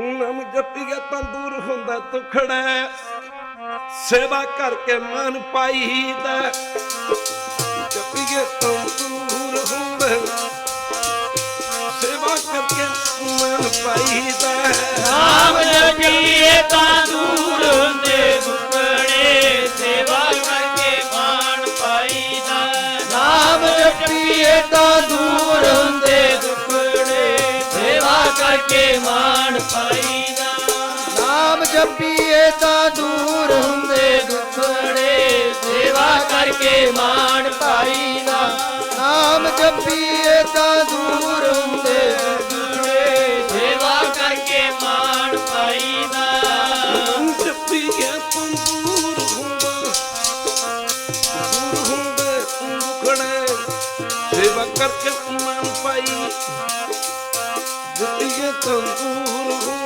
ਨਾਮ ਜਪੀਏ ਤਾਂ ਦੂਰ ਹੁੰਦਾ ਤੁਖੜਾ ਸੇਵਾ ਕਰਕੇ ਮਨ ਪਾਈਦਾ। ਜਪੀਏ ਤਾਂ ਦੂਰ ਹੁੰਦਾ। ਸੇਵਾ ਕਰਕੇ ਮਨ ਪਾਈਦਾ। ਨਾਮ ਜਪੀਏ ਤਾਂ ਦੂਰ ਹੁੰਦੇ ਦੁੱਖੜੇ। ਸੇਵਾ ਕਰਕੇ ਮਾਣ ਪਾਈਦਾ। ਨਾਮ ਜਪੀਏ ਤਾਂ ਪੀਏ ਜਪੀਏ ਤਾਂ ਦੂਰ ਹੁੰਦੇ ਦੁੱਖੜੇ ਸੇਵਾ ਕਰਕੇ ਮਾਣ ਪਾਈਦਾ ਨਾਮ ਜਪੀਏ ਤਾਂ ਦੂਰ ਹੁੰਦੇ ਦੁੱਖੜੇ ਸੇਵਾ ਕਰਕੇ ਮਾਣ ਪਾਈ ਨਾ। ਜਪੀਏ ਤਾਂ ਦੂਰ ਹੁੰਦਾ ਦੂਰ ਹੁੰਦਾ ਤੁਖੜਾ ਸੇਵਾ ਕਰਕੇ ਮਨ ਪਾਈ ਜਪੀਏ ਤਾਂ ਦੂਰ ਹੁੰਦਾ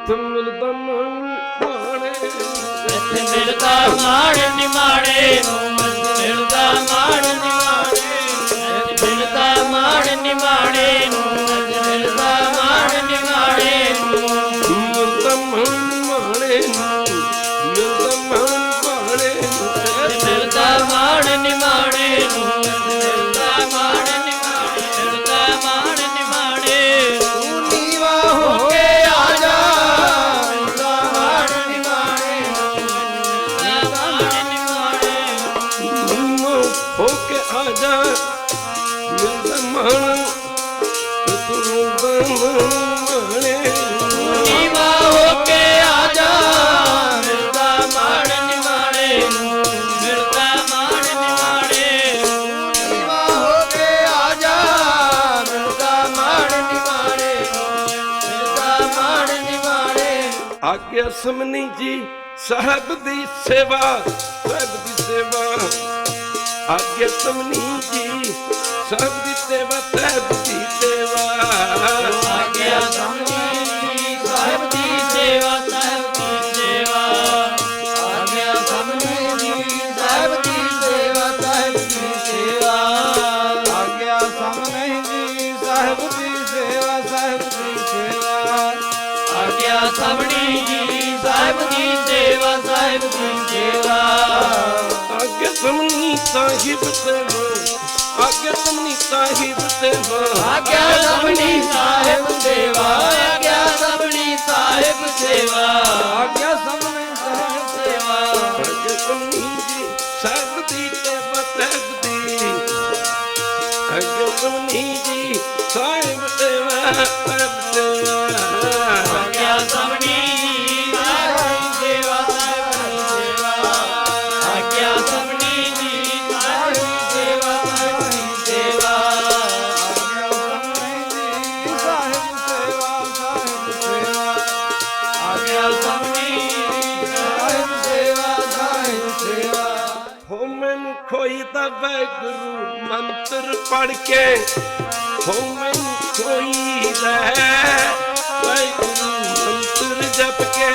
ਇੱਥੇ ਮਿਲਦਾ ਮਨ ਇੱਥੇ ਮਿਲਦਾ ਮਾਣ ਨਿਮਾਣੇ ਆਗਿਆ ਸਮਨੀ ਜੀ ਸਾਹਿਬ ਦੀ ਸੇਵਾ ਸਾਹਿਬ ਦੀ ਸੇਵਾ। ਆਗਿਆ ਸਮਨੀ ਜੀ ਸਾਹਿਬ ਦੀ ਸੇਵਾ ਸਾਹਿਬ ਦੀ ਸੇਵਾ। ਆਗਿਆ ਸਮਝੀ ਸਾਹਿਬ ਦੀ ਸੇਵਾ ਸਾਹਿਬ ਦੀ ਸੇਵਾ। ਆਗਿਆ ਸਮਝੀ ਸਾਹਿਬ ਦੀ ਸੇਵਾ ਸਾਹਿਬ ਦੀ ਸੇਵਾ। ਆਗਿਆ ਜੀ ਸਾਹਿਬ ਦੀ ਸੇਵਾ ਸਾਹਿਬ ਦੀ ਸੇਵਾ। ਆਗਿਆ ਜੀ ਸਾਹਿਬ ਦੀ ਸੇਵਾ ਸਾਹਿਬ ਦੀ ਸੇਵਾ ਆਗਿਆ ਸਮਨੀ ਸਾਹਿਬ ਸੇਵਾ। ਆਗਿਆ ਸਮਨੀ ਸਾਹਿਬ ਸੇਵਾ। ਆਗਿਆ ਸਭਨੀ ਸਾਹਿਬ ਸੇਵਾ। ਆਗਿਆ ਸਭਨੀ ਸਾਹਿਬ ਸੇਵਾ। ਆਗਿਆ ਸਾਹਮਣੇ ਸਾਹਿਬ ਸੇਵਾ। ਆਗਿਆ ਸਮਨੀ ਜੀ ਸਾਹਿਬ ਦੀ ਸੇਵਾ ਸਾਹਿਬ ਦੀ ਆਗਿਆ ਸਮਨੀ ਜੀ ਸਾਹਿਬ ਸੇਵਾ। ਸਾਹਿਬ ਸੇਵਾ ਖੋਈ ਮੰਤਰ ਪੜ ਕੇ ਹੋ ਮੈਨੂੰ ਖੋਈ ਦਾ ਮੰਤਰ ਜਪ ਕੇ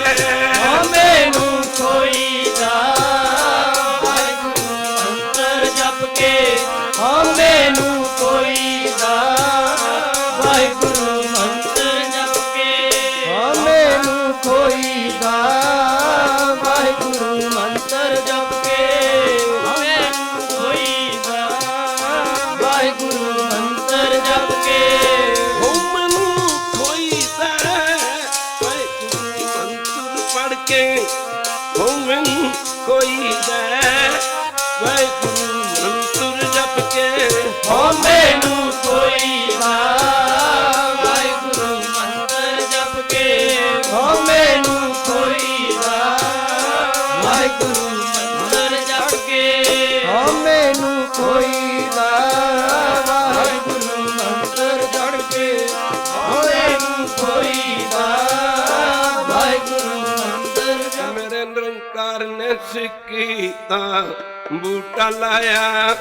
ਮੈਨੂੰ ਕੋਈ ਸਿੱਕੀ ਤਾਂ ਬੂਟਾ ਲਾਇਆ,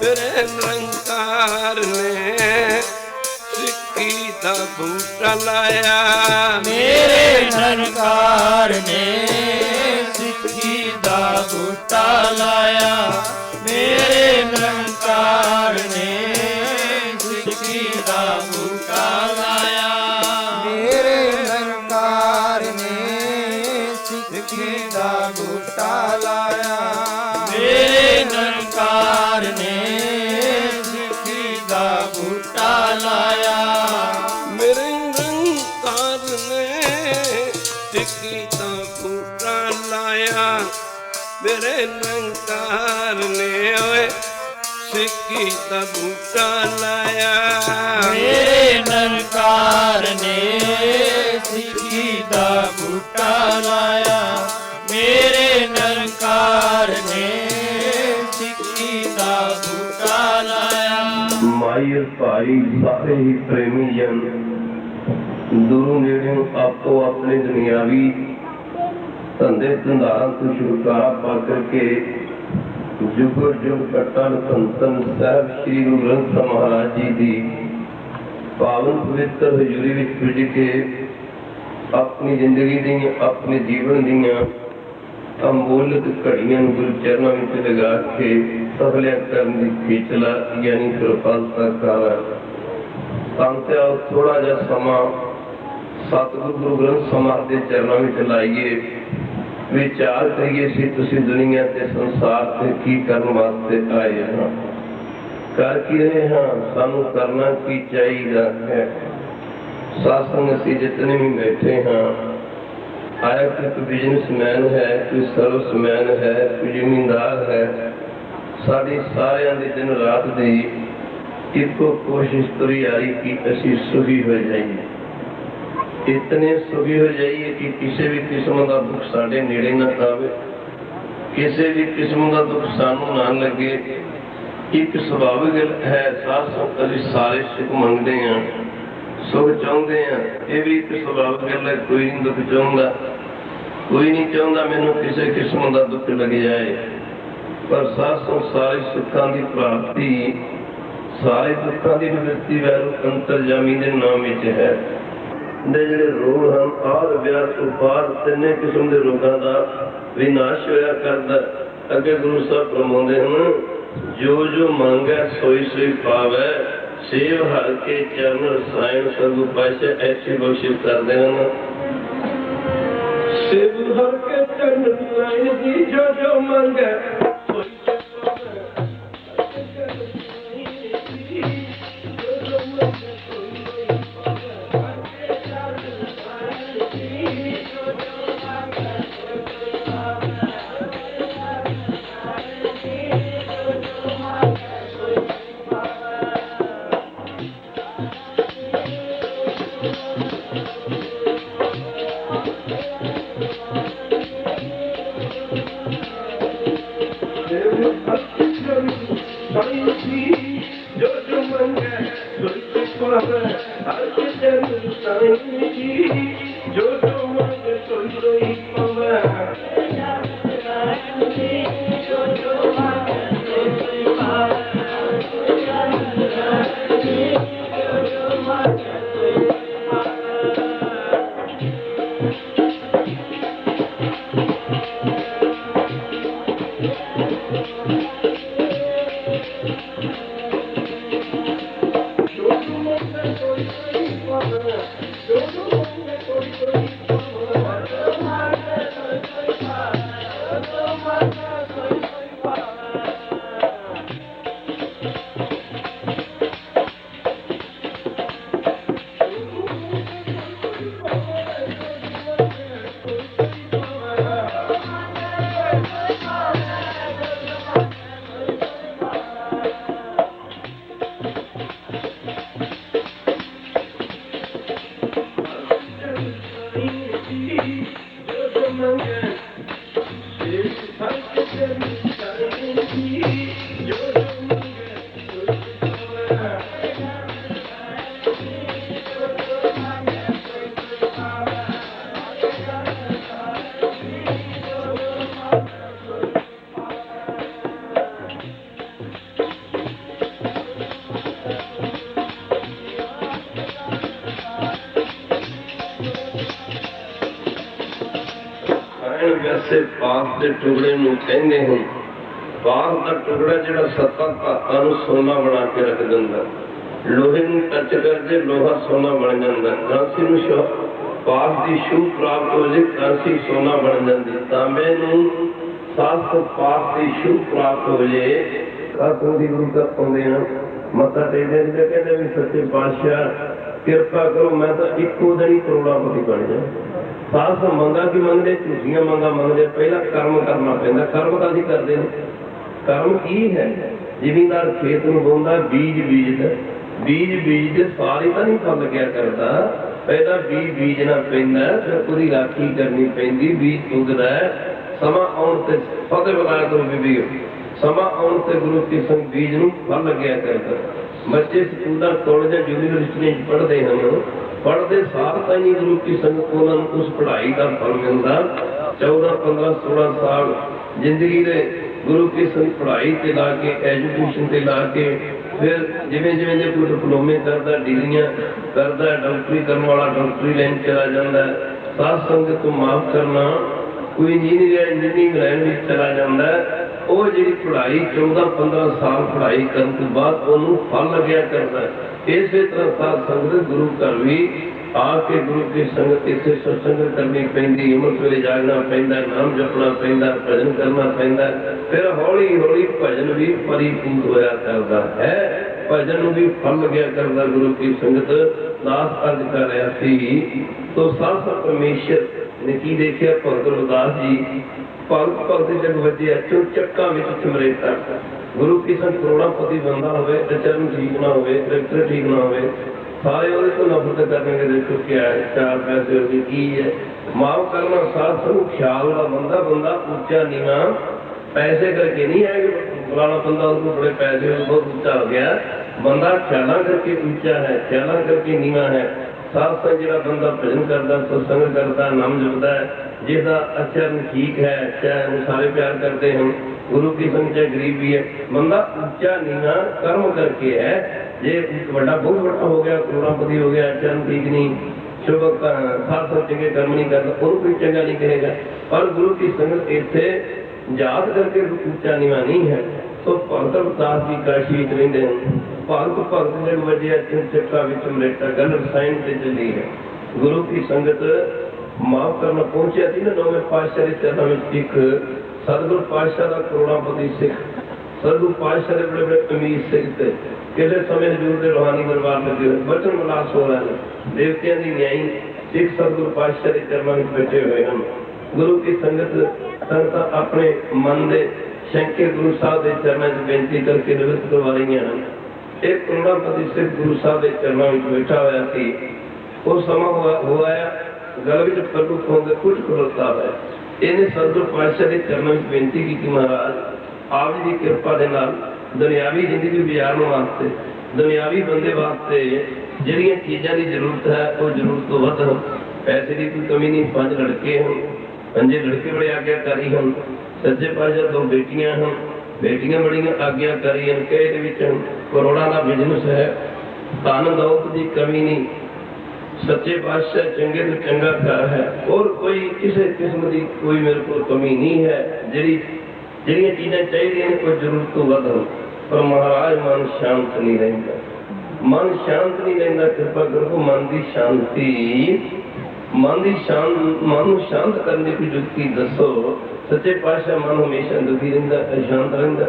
ਤੇਰੇ ਨਿਰੰਕਾਰ ਨੇ। ਸਿੱਕੀ ਦਾ ਬੂਟਾ ਲਾਇਆ। ਮੇਰੇ ਨਿਰੰਕਾਰ ਨੇ ਸਿੱਖੀ ਦਾ ਬੂਟਾ ਲਾਇਆ। ਮੇਰੇ ਨਿਰੰਕਾਰ ਨੇ ਮੇਰੇ ਨਿਰੰਕਾਰ ਨੇ ਓਏ ਸਿੱਕੀ ਦਾ ਬੂਟਾ ਲਾਇਆ। ਮੇਰੇ ਨਿਰੰਕਾਰ ਨੇ ਸਿੱਖੀ ਦਾ ਬੂਟਾ ਲਾਇਆ। ਮੇਰੇ ਨਿਰੰਕਾਰ ਨੇ ਸਿੱਖੀ ਦਾ ਬੂਟਾ ਲਾਇਆ। ਮਾਈ ਭਾਈ ਸਾਰੇ ਹੀ ਪ੍ਰੇਮੀ ਜਨ ਦੂਰੋਂ ਨੇੜਿਓਂ ਆਪੋ ਆਪਣੇ ਦੁਨਿਆਵੀ ਧੰਦੇ ਧੰਦਾਰਾਂ ਤੋਂ ਛੁਟਕਾਰਾ ਪਾ ਕਰਕੇ ਜੁਗ ਜੁਗ ਅਟਲ ਸੰਤਨ ਸਾਹਿਬ ਸ੍ਰੀ ਗੁਰੂ ਗ੍ਰੰਥ ਸਾਹਿਬ ਮਹਾਰਾਜ ਜੀ ਦੀ ਪਾਵਨ ਪਵਿੱਤਰ ਹਜ਼ੂਰੀ ਵਿੱਚ ਪੁੱਜ ਕੇ ਆਪਣੀ ਜ਼ਿੰਦਗੀ ਦੀਆਂ, ਆਪਣੇ ਜੀਵਨ ਦੀਆਂ ਅਮੋਲਕ ਘੜੀਆਂ ਨੂੰ ਗੁਰੂ ਚਰਨਾਂ ਵਿੱਚ ਲਗਾ ਕੇ ਸਫਲਿਆ ਕਰਨ ਦੀ ਖੇਚਲਾ ਯਾਨੀ ਕਿਰਪਾਲਤਾ ਕਰ ਸੰਤਿਆ ਥੋੜਾ ਜਿਹਾ ਸਮਾਂ ਸਤਿਗੁਰੂ ਗੁਰੂ ਗ੍ਰੰਥ ਸਾਹਿਬ ਦੇ ਚਰਨਾਂ ਵਿੱਚ ਲਾਈਏ। ਵਿਚਾਰ ਕਰੀਏ ਸੀ, ਤੁਸੀਂ ਦੁਨੀਆ ਤੇ ਸੰਸਾਰ ਤੇ ਕੀ ਕਰਨ ਵਾਸਤੇ ਆਏ ਹਾਂ? ਕਰ ਕੀ ਰਹੇ ਹਾਂ? ਸਾਨੂੰ ਕਰਨਾ ਕੀ ਚਾਹੀਦਾ ਹੈ? ਸਾਸੰਗ ਅਸੀਂ ਜਿਤਨੇ ਵੀ ਬੈਠੇ ਹਾਂ, ਆਇਆ ਕਿ ਕੋਈ ਬਿਜ਼ਨਸਮੈਨ ਹੈ, ਕੋਈ ਸਰਵਿਸਮੈਨ ਹੈ, ਕੋਈ ਜ਼ਿਮੀਂਦਾਰ ਹੈ, ਸਾਡੀ ਸਾਰਿਆਂ ਦੀ ਦਿਨ ਰਾਤ ਦੀ ਇੱਕੋ ਕੋਸ਼ਿਸ਼ ਤੁਰੀ ਆ ਰਹੀ ਕਿ ਅਸੀਂ ਸੁਖੀ ਹੋ ਜਾਈਏ। ਇਤਨੇ ਸੁਖੀ ਹੋ ਜਾਈਏ ਕਿ ਕਿਸੇ ਵੀ ਕਿਸਮ ਦਾ ਦੁੱਖ ਸਾਡੇ ਨੇੜੇ ਨਾ ਆਵੇ। ਕਿਸੇ ਵੀ ਕਿਸਮ ਦਾ ਦੁੱਖ ਸਾਨੂੰ ਨਾ ਲੱਗੇ। ਇੱਕ ਸੁਭਾਵਿਕ ਗੱਲ ਹੈ, ਸਾਧ ਅਸੀਂ ਸਾਰੇ ਸੁਖ ਮੰਗਦੇ ਹਾਂ, ਸੁਖ ਚਾਹੁੰਦੇ ਆ ਇਹ ਵੀ ਇੱਕ ਸੁਭਾਵਿਕ ਗੱਲ ਹੈ, ਕੋਈ ਨਹੀਂ ਦੁੱਖ ਚਾਹੁੰਦਾ। ਕੋਈ ਨਹੀਂ ਚਾਹੁੰਦਾ ਮੈਨੂੰ ਕਿਸੇ ਕਿਸਮ ਦਾ ਦੁੱਖ ਲੱਗ ਜਾਏ। ਪਰ ਸਾਧ ਸਾਰੇ ਸੁੱਖਾਂ ਦੀ ਪ੍ਰਾਪਤੀ, ਸਾਰੇ ਦੁੱਖਾਂ ਦੀ ਨਿਵਰਤੀ ਵੈਰੂ ਅੰਤਰਜਾਮੀ ਦੇ ਨਾਮ ਵਿੱਚ ਹੈ। ਦੇ ਜਿਹੜੇ ਰੋਗ ਹਨ, ਆਦ ਵਿਆਹ ਉਪਾਦ, ਤਿੰਨੇ ਕਿਸਮ ਦੇ ਰੋਗਾਂ ਦਾ ਵਿਨਾਸ਼ ਹੋਇਆ ਕਰਦਾ ਅੱਗੇ ਗੁਰੂ ਸਾਹਿਬ ਫਰਮਾਉਂਦੇ ਹਨ, ਜੋ ਜੋ ਮੰਗੈ, ਸੋਈ ਸੋਈ ਪਾਵੈ। ਸੇਵ ਹਰ ਕੇ ਚਰਨ ਰਸਾਇਣ ਸਗੁ ਪਾਸ਼ੇ ਐਸੀ ਬਖਸ਼ਿਸ਼ ਕਰਦੇ ਹਨ। ਸੇਵ ਹਰ ਕੇ ਚਰਨ ਰਸਾਇਣ ਦੀ ਜੋ ਜੋ ਮੰਗੈ ਵੈਸੇ ਪਾਸ ਦੇ ਟੁਕੜੇ ਨੂੰ ਕਹਿੰਦੇ ਹਨ ਪਾਸ ਦਾ ਟੁਕੜਾ ਜਿਹੜਾ ਸੱਤਾਂ ਧਾਤਾਂ ਨੂੰ ਸੋਨਾ ਬਣਾ ਕੇ ਰੱਖ ਦਿੰਦਾ। ਲੋਹੇ ਨੂੰ ਟੱਚ ਕਰਕੇ ਲੋਹਾ ਸੋਨਾ ਬਣ ਜਾਂਦਾ। ਕਾਂਸੀ ਨੂੰ ਸ਼ੋ ਪਾਸ ਦੀ ਸ਼ੂ ਪ੍ਰਾਪਤ ਹੋ ਜੇ ਕਾਂਸੀ ਸੋਨਾ ਬਣ ਜਾਂਦੀ। ਤਾਂਬੇ ਨੂੰ ਸਾਸ ਪਾਸ ਦੀ ਸ਼ੂ ਪ੍ਰਾਪਤ ਹੋ ਜੇ। ਕਾਤੋਂ ਦੀ ਗੁਰੂ ਦਾ ਪਾਉਂਦੇ ਹਨ? ਮੱਥਾ ਟੇਕਦੇ ਨੇ ਕਹਿੰਦੇ ਵੀ ਸੱਚੇ ਪਾਤਸ਼ਾਹ ਕਿਰਪਾ ਕਰੋ, ਮੈਂ ਤਾਂ ਇੱਕੋ ਦਿਨ ਹੀ ਕਰੋੜਾਪਤੀ ਬਣ ਜਾ ਸਾਸ ਮੰਗਾ ਕੀ ਮੰਗਦੇ ਝੂਠੀਆਂ ਮੰਗਾ ਮੰਗਦੇ, ਪਹਿਲਾਂ ਕਰਮ ਕਰਨਾ ਪੈਂਦਾ। ਕਰਮ ਤਾਂ ਅਸੀਂ ਕਰਦੇ ਨੇ ਕਰਮ ਕੀ ਹੈ? ਜ਼ਿਮੀਂਦਾਰ ਖੇਤ ਨੂੰ ਬੋਂਦਾ, ਬੀਜ ਬੀਜਦਾ। ਬੀਜ ਬੀਜਦੇ ਸਾਰੀ ਤਾਂ ਨਹੀਂ ਫਲ ਗਿਆ ਕਰਦਾ। ਪਹਿਲਾਂ ਬੀਜ ਬੀਜਣਾ ਪੈਂਦਾ, ਫਿਰ ਉਹਦੀ ਰਾਖੀ ਕਰਨੀ ਪੈਂਦੀ। ਬੀਜ ਉਗਦਾ ਸਮਾਂ ਆਉਣ ਤੇ ਫਤਿਹ ਬੁਲਾਇਆ ਕਰੋ ਬੀਬੀ ਸਮਾਂ ਆਉਣ ਤੇ ਗੁਰੂ ਕੀ ਸੰਗ ਬੀਜ ਨੂੰ ਫਲ ਗਿਆ ਕਰਦਾ। ਬੱਚੇ ਸਕੂਲ ਦਾ ਕਾਲਜ ਜਾਂ ਪੜ੍ਹਦੇ ਹਨ, ਪੜ੍ਹਦੇ ਸਾਲ ਤਾਂ ਹੀ ਗੁਰੂ ਕੀ ਉਹਨਾਂ ਨੂੰ ਉਸ ਪੜ੍ਹਾਈ ਦਾ ਫਲ ਮਿਲਦਾ 14 15 16 ਸਾਲ ਜ਼ਿੰਦਗੀ ਦੇ ਗੁਰੂ ਕੀ ਸੰਗ ਪੜ੍ਹਾਈ ਤੇ ਲਾ ਕੇ ਐਜੂਕੇਸ਼ਨ ਤੇ ਲਾ ਕੇ, ਫਿਰ ਜਿਵੇਂ ਜਿਵੇਂ ਦੇ ਕੋਈ ਡਿਪਲੋਮੇ ਕਰਦਾ ਡਿਗਰੀਆਂ ਕਰਦਾ ਡਾਕਟਰੀ ਕਰਨ ਵਾਲਾ ਡਾਕਟਰੀ ਲਾਈਨ ਚਲਾ ਜਾਂਦਾ ਹੈ। ਸਾਧ ਸੰਗਤ ਤੋਂ ਮਾਫ ਕਰਨਾ, ਕੋਈ ਇੰਜੀਨੀਅਰ ਇੰਜੀਨੀਅਰਿੰਗ ਲਾਈਨ ਵਿੱਚ ਚਲਾ ਜਾਂਦਾ ਉਹ ਜਿਹੜੀ ਪੜ੍ਹਾਈ 14 15 ਸਾਲ ਪੜ੍ਹਾਈ ਕਰਨ ਤੋਂ ਬਾਅਦ ਉਹਨੂੰ ਫਲ ਲੱਗਿਆ ਕਰਦਾ ਇਸੇ ਤਰ੍ਹਾਂ ਸਾਧ ਸੰਗਤ ਗੁਰੂ ਘਰ ਵੀ ਆ ਕੇ ਗੁਰੂ ਦੀ ਸੰਗਤ ਇੱਥੇ ਸਤਸੰਗ ਕਰਨੀ ਪੈਂਦੀ ਹਿੰਮਤ ਵੇਲੇ ਜਾਗਣਾ ਪੈਂਦਾ, ਨਾਮ ਜਪਣਾ ਪੈਂਦਾ, ਭਜਨ ਕਰਨਾ ਪੈਂਦਾ ਫਿਰ ਹੌਲੀ ਹੌਲੀ ਭਜਨ ਵੀ ਪਰਿਪੂਰਨ ਹੋਇਆ ਕਰਦਾ ਹੈ। ਭਜਨ ਨੂੰ ਵੀ ਫਲ ਲੱਗਿਆ ਕਰਦਾ ਗੁਰੂ ਕੀ ਸੰਗਤ। ਦਾਸ ਅਰਜ ਕਰ ਰਿਹਾ ਸੀ। ਤੋ ਸਾਧ ਪਰਮੇਸ਼ਰ ਨੇ ਕੀ ਦੇਖਿਆ ਭਗਤ ਰਵਿਦਾਸ ਜੀ ਭਗਤ ਭਗਤ ਜਗ ਵਜੇ ਅਚੂ ਚੱਕਾਂ ਵਿੱਚ ਚਮਰੇਤਾ ਗੁਰੂ ਕੀ ਸੰਗ ਕਰੋੜਾਪਤੀ ਬੰਦਾ ਹੋਵੇ ਅਚਰਨ ਠੀਕ ਨਾ ਹੋਵੇ ਕਰੈਕਟਰ ਠੀਕ ਨਾ ਹੋਵੇ, ਸਾਰੇ ਉਹਦੇ ਤੋਂ ਨਫ਼ਰਤ ਕਰਨਗੇ ਦੇਖੋ ਕੀ ਚਾਰ ਪੈਸੇ ਉਹਦੀ ਕੀ ਹੈ। ਮਾਫ ਕਰਨਾ ਸਾਧ ਸੰਗ ਖਿਆਲ ਦਾ ਬੰਦਾ ਬੰਦਾ ਉੱਚਾ ਨੀਵਾ ਪੈਸੇ ਕਰਕੇ ਨਹੀਂ ਹੈ ਪੁਰਾਣਾ ਬੰਦਾ ਉਹਨੂੰ ਬੜੇ ਪੈਸੇ, ਉਹ ਬਹੁਤ ਉੱਚਾ ਹੋ ਗਿਆ। ਬੰਦਾ ਖਿਆਲਾਂ ਕਰਕੇ ਉੱਚਾ ਹੈ, ਖਿਆਲਾਂ ਕਰਕੇ ਨੀਵਾ ਹੈ। ਸਾਧ ਸੰਗ ਜਿਹੜਾ ਬੰਦਾ ਭਜਨ ਕਰਦਾ, ਸਤਸੰਗ ਕਰਦਾ, ਨਾਮ ਜਪਦਾ ਹੈ, ਜਿਹਦਾ ਅਚਰਨ ਠੀਕ ਹੈ, ਚਾਹੇ ਉਹ ਸਾਰੇ ਪਿਆਰ ਕਰਦੇ ਹਨ ਗੁਰੂ ਕੀ ਸੰਗ ਚਾਹੇ ਗਰੀਬ ਵੀ ਹੈ, ਬੰਦਾ ਉੱਚਾ ਨੀਵਾ ਕਰਮ ਕਰਕੇ ਹੈ, ਜੇ ਇੱਕ ਵੱਡਾ ਬਹੁਤ ਵੱਡਾ ਹੋ ਗਿਆ ਕਰੋੜਾਪਤੀ ਹੋ ਗਿਆ ਆਚਰਨ ਠੀਕ ਨਹੀਂ, ਸ਼ੁਭ ਸਾਧ ਸੰਗ ਚੰਗੇ ਕਰਮ ਨਹੀਂ ਕਰਦਾ, ਉਹਨੂੰ ਕੋਈ ਚੰਗਾ ਨਹੀਂ ਕਹੇਗਾ। ਪਰ ਗੁਰੂ ਕੀ ਸੰਗਤ ਇੱਥੇ ਯਾਦ ਕਰਕੇ ਉੱਚਾ ਨੀਵਾ ਨਹੀਂ ਹੈ। ਸੋ ਭਗਤ ਅਵਤਾਰ ਦੀ ਕਾਸ਼ੀ ਵਿੱਚ ਰਹਿੰਦੇ ਹਨ ਭਗਤ ਭਗਤ ਜਗ ਵਜਿਆ ਚਿੰਨ ਚੱਕਾ ਵਿੱਚ ਮਲੇਟਾ ਗੱਲ ਰਸਾਇਣ ਤੇ ਚੱਲੀ ਹੈ ਗੁਰੂ ਕੀ ਸੰਗਤ ਮਾਫ ਕਰਨਾ ਪਹੁੰਚਿਆ ਸੀ ਨਾ ਨੌਵੇਂ ਪਾਤਸ਼ਾਹ ਦੇ ਚਰਨਾਂ ਵਿੱਚ ਇੱਕ ਸਤਿਗੁਰ ਪਾਤਸ਼ਾਹ ਦਾ ਕਰੋੜਾਪਤੀ ਸਿੱਖ। ਸਤਿਗੁਰ ਪਾਤਸ਼ਾਹ ਦੇ ਬੜੇ ਬੜੇ ਅਮੀਰ ਸਿੱਖ ਤੇ ਕਿਸੇ ਸਮੇਂ ਹਜ਼ੂਰ ਦੇ ਰੋਹਾਨੀ ਦਰਬਾਰ ਲੱਗੇ ਹੋਏ ਬਚਨ ਮਲਾਸ ਹੋ ਰਹੇ ਨੇ। ਦੇਵਤਿਆਂ ਦੀ ਨਿਆਈ ਸਿੱਖ ਸਤਿਗੁਰ ਪਾਤਸ਼ਾਹ ਦੇ ਚਰਨਾਂ ਵਿੱਚ ਬੈਠੇ ਹੋਏ ਹਨ। ਗੁਰੂ ਕੀ ਸੰਗਤ ਸੰਗਤਾਂ ਆਪਣੇ ਮਨ ਦੇ ਸ਼ੰਕੇ ਗੁਰੂ ਸਾਹਿਬ ਦੇ ਚਰਨਾਂ 'ਚ ਬੇਨਤੀ ਕਰਕੇ ਨਿਵਰਤ ਕਰਵਾ ਰਹੀਆਂ ਹਨ। ਇਹ ਕਰੋੜਾਪਤੀ ਸਿੱਖ ਗੁਰੂ ਸਾਹਿਬ ਦੇ ਚਰਨਾਂ ਵਿੱਚ ਬੈਠਾ ਹੋਇਆ ਸੀ। ਉਹ ਸਮਾਂ ਹੋਇਆ ਹੋਇਆ ਗਲ ਵਿੱਚ ਪ੍ਰਭੂ ਖੋਂਦੇ ਕੁਝ ਖਲੋਤਾ ਹੈ ਇਹਨੇ ਸਤਿਗੁਰ ਪਾਤਸ਼ਾਹ ਦੇ ਚਰਨਾਂ ਵਿੱਚ ਬੇਨਤੀ ਕੀਤੀ, ਮਹਾਰਾਜ, ਆਪ ਜੀ ਦੀ ਕਿਰਪਾ ਦੇ ਨਾਲ ਦੁਨਿਆਵੀ ਜ਼ਿੰਦਗੀ ਗੁਜ਼ਾਰਨ ਵਾਸਤੇ, ਦੁਨਿਆਵੀ ਬੰਦੇ ਵਾਸਤੇ ਜਿਹੜੀਆਂ ਚੀਜ਼ਾਂ ਦੀ ਜ਼ਰੂਰਤ ਹੈ, ਉਹ ਜ਼ਰੂਰਤ ਤੋਂ ਵੱਧ ਹਨ ਪੈਸੇ ਦੀ ਕੋਈ ਕਮੀ ਨਹੀਂ, ਪੰਜ ਲੜਕੇ ਹਨ ਪੰਜੇ ਲੜਕੇ ਬੜੇ ਆਗਿਆਕਾਰੀ ਹਨ ਸੱਜੇ ਪਾਸੇ ਦੋ ਬੇਟੀਆਂ ਹਨ ਬੇਟੀਆਂ ਬੜੀਆਂ ਆਗਿਆਕਾਰੀ ਹਨ ਕਹੇ ਦੇ ਵਿੱਚ ਹਨ ਕਰੋੜਾਂ ਦਾ ਬਿਜ਼ਨਸ ਹੈ। ਧਨ ਦੌਲਤ ਦੀ ਕਮੀ ਨਹੀਂ। ਸੱਚੇ ਪਾਤਸ਼ਾਹ ਚੰਗੇ ਤੋਂ ਚੰਗਾ ਘਰ ਹੈ। ਔਰ ਕੋਈ ਕਿਸੇ ਕਿਸਮ ਦੀ ਕੋਈ ਮੇਰੇ ਕੋਲ ਕਮੀ ਨਹੀਂ ਹੈ। ਜਿਹੜੀ ਜਿਹੜੀਆਂ ਚੀਜ਼ਾਂ ਚਾਹੀਦੀਆਂ ਨੇ ਕੋਈ ਜ਼ਰੂਰਤ ਤੋਂ ਵੱਧ ਹਨ। ਪਰ ਮਹਾਰਾਜ, ਮਨ ਸ਼ਾਂਤ ਨਹੀਂ ਰਹਿੰਦਾ। ਮਨ ਸ਼ਾਂਤ ਨਹੀਂ ਰਹਿੰਦਾ, ਕਿਰਪਾ ਕਰੋ, ਮਨ ਦੀ ਸ਼ਾਂਤੀ। ਮਨ ਦੀ ਸ਼ਾਂਤ, ਮਨ ਨੂੰ ਸ਼ਾਂਤ ਕਰਨ ਦੀ ਕੋਈ ਜੁਗਤੀ ਦੱਸੋ। ਸੱਚੇ ਪਾਤਸ਼ਾਹ ਮਨ ਹਮੇਸ਼ਾ ਦੁਖੀ ਰਹਿੰਦਾ, ਅਸ਼ਾਂਤ ਰਹਿੰਦਾ।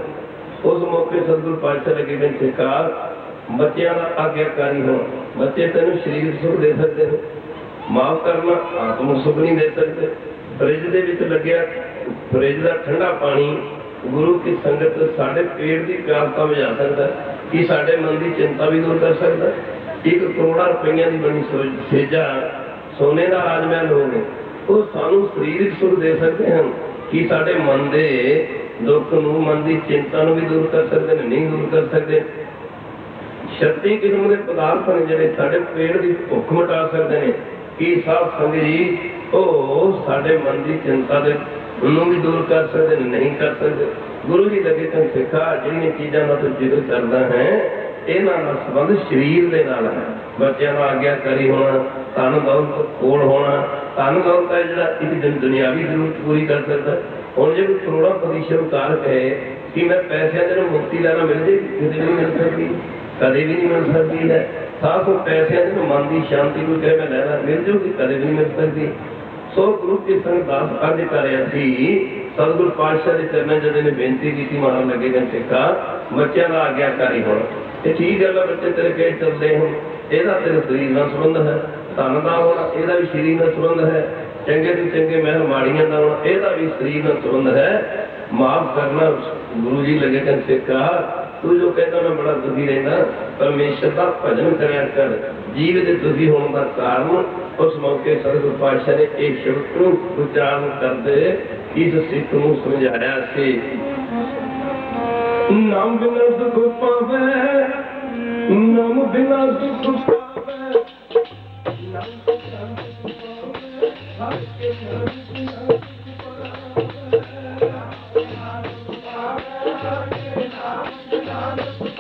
ਉਸ ਮੌਕੇ ਸਤਿਗੁਰ ਪਾਤਸ਼ਾਹ ਲੱਗੇ ਨੇ ਸਰਕਾਰ, ਬੱਚਿਆਂ ਦਾ ਆਗਿਆਕਾਰੀ ਹੋ। ਬੱਚੇ ਤੈਨੂੰ ਸਰੀਰ ਸੁਖ ਦੇ ਸਕਦੇ ਨੇ। ਮਾਫ ਕਰਨਾ, ਆਤਮ ਸੁਖ ਨਹੀਂ ਦੇ ਸਕਦੇ। ਫਰਿੱਜ ਦੇ ਵਿੱਚ ਲੱਗਿਆ, ਫਰਿੱਜ ਦਾ ਠੰਡਾ ਪਾਣੀ, ਗੁਰੂ ਕੀ ਸੰਗਤ ਸਾਡੇ ਪੇਟ ਦੀ ਪਿਆਸਤਾ ਬੁਝਾ ਸਕਦਾ ਹੈ। ਕੀ ਸਾਡੇ ਮਨ ਦੀ ਚਿੰਤਾ ਵੀ ਦੂਰ ਕਰ ਸਕਦਾ ਇੱਕ ਕਰੋੜਾਂ ਰੁਪਈਆ ਦੀ ਬਣੀ ਸੇਜਾ ਸੋਨੇ ਦਾ ਰਾਜ ਮਹਿਲ ਹੋਵੇ ਉਹ ਸਾਨੂੰ ਸਰੀਰਕ ਸੁਖ ਦੇ ਸਕਦੇ ਹਨ। ਕੀ ਸਾਡੇ ਮਨ ਦੇ ਦੁੱਖ ਨੂੰ ਮਨ ਦੀ ਚਿੰਤਾ ਨੂੰ ਵੀ ਦੂਰ ਕਰ ਸਕਦੇ ਨੇ, ਨਹੀਂ ਦੂਰ ਕਰ ਸਕਦੇ। ਛੱਤੀ ਕਿਸਮ ਦੇ ਪਦਾਰਥ ਨੇ ਜਿਹੜੇ ਸਾਡੇ ਪੇਟ ਦੀ ਭੁੱਖ ਮਿਟਾ ਸਕਦੇ ਨੇ। ਕੀ ਸਾਧ ਸੰਗਤ ਜੀ, ਉਹ ਸਾਡੇ ਮਨ ਦੀ ਚਿੰਤਾ ਦੇ ਉਹਨੂੰ ਵੀ ਦੂਰ ਕਰ ਸਕਦੇ ਨੇ, ਨਹੀਂ ਕਰ ਸਕਦੇ। ਗੁਰੂ ਜੀ ਲੱਗੇ ਤਾਂ ਸਿੱਖਾ ਜਿਹੜੀਆਂ ਚੀਜ਼ਾਂ ਨਾਲ ਤੂੰ ਜ਼ਿਕਰ ਕਰਦਾ ਹੈ, ਇਹਨਾਂ ਨਾਲ ਸੰਬੰਧ ਸਰੀਰ ਦੇ ਨਾਲ ਹੈ। ਬੱਚਿਆਂ ਦਾ ਆਗਿਆਕਾਰੀ ਹੋਣਾ ਤਨ ਦੌਲਤ ਕੋਲ ਹੋਣਾ। ਧਨ ਦੌਲਤ ਹੈ ਜਿਹੜਾ ਇੱਕ ਦਿਨ ਦੁਨਿਆਵੀ ਜ਼ਰੂਰਤ ਪੂਰੀ ਕਰ ਸਕਦਾ। ਹੁਣ ਜੇ ਕੋਈ ਕਰੋੜਾਪਤੀ ਸ਼ਰਕਾਰ ਕਹੇ ਕਿ ਮੈਂ ਪੈਸਿਆਂ ਦੇ ਮੁਕਤੀ ਲੈਣਾ ਮਿਲ ਜੇ ਕਿਤੇ ਨਹੀਂ ਮਿਲ ਸਕਦੀ, ਕਦੇ ਵੀ ਨਹੀਂ ਮਿਲ ਸਕਦੀ ਹੈ। ਸਾਥ ਉਹ ਪੈਸਿਆਂ ਦੇ ਮਨ ਦੀ ਸ਼ਾਂਤੀ ਕੋਈ ਕਹੇ ਮੈਂ ਲੈਣਾ ਮਿਲ ਜੂਗੀ, ਕਦੇ ਵੀ ਨਹੀਂ ਮਿਲ ਸਕਦੀ। ਸੋ ਗੁਰੂ ਕੀ ਸੰਗਤ ਦਾਸ ਅੱਜ ਕਰ ਰਿਹਾ ਸੀ, ਸਤਿਗੁਰ ਪਾਤਸ਼ਾਹ ਦੇ ਚਰਨਾਂ ਜਿਹੜੇ ਨੇ ਬੇਨਤੀ ਕੀਤੀ ਮਾਰਨ ਲੱਗੇ ਕਿ ਸਿੱਖਾ ਬੱਚਿਆਂ ਦਾ ਆਗਿਆਕਾਰੀ ਹੋਣ। ਇਹ ਠੀਕ ਗੱਲ ਹੈ ਬੱਚੇ ਤੇਰੇ ਖੇਤ ਚੱਲਦੇ ਹੁਣ। ਇਹਦਾ ਤੇਰੇ ਸਰੀਰ ਨਾਲ ਸੰਬੰਧ ਹੈ, ਧਨ ਦਾ ਹੋਣਾ, ਇਹਦਾ ਵੀ ਸਰੀਰ ਨਾਲ ਸੰਬੰਧ ਹੈ। ਚੰਗੇ ਤੋਂ ਚੰਗੇ ਮਹਿਲ ਮਾੜੀਆਂ ਦਾ ਇਹਦਾ ਵੀ ਸਰੀਰ ਨਾਲ ਸੰਬੰਧ ਹੈ। ਮਾਫ ਕਰਨਾ ਗੁਰੂ ਜੀ ਲੱਗੇ ਕਿ ਸਿੱਖਾ ਤੂੰ ਜੋ ਕਹਿੰਦਾ ਮੈਂ ਬੜਾ ਦੁਖੀ ਰਹਿੰਦਾ, ਪਰਮੇਸ਼ਰ ਦਾ ਭਜਨ ਕਰਿਆ ਕਰ। ਜੀਵ ਦੇ ਦੁਖੀ ਹੋਣ ਦਾ ਕਾਰਨ ਉਸ ਮੌਕੇ ਸਤਿਗੁਰ ਪਾਤਸ਼ਾਹ ਨੇ ਇਹ ਸ਼ਬਦ ਨੂੰ ਉਚਾਰਨ ਕਰਦੇ ਇਸ ਸਿੱਖ ਨੂੰ ਸਮਝਾਇਆ ਸੀ। ਨਾਮ ਬਿਨਾ ਦੁਖ ਪਾਵੇ, ਨਾਮ ਬਿਨਾ ਦੁਖ Ram, Ram, Ram.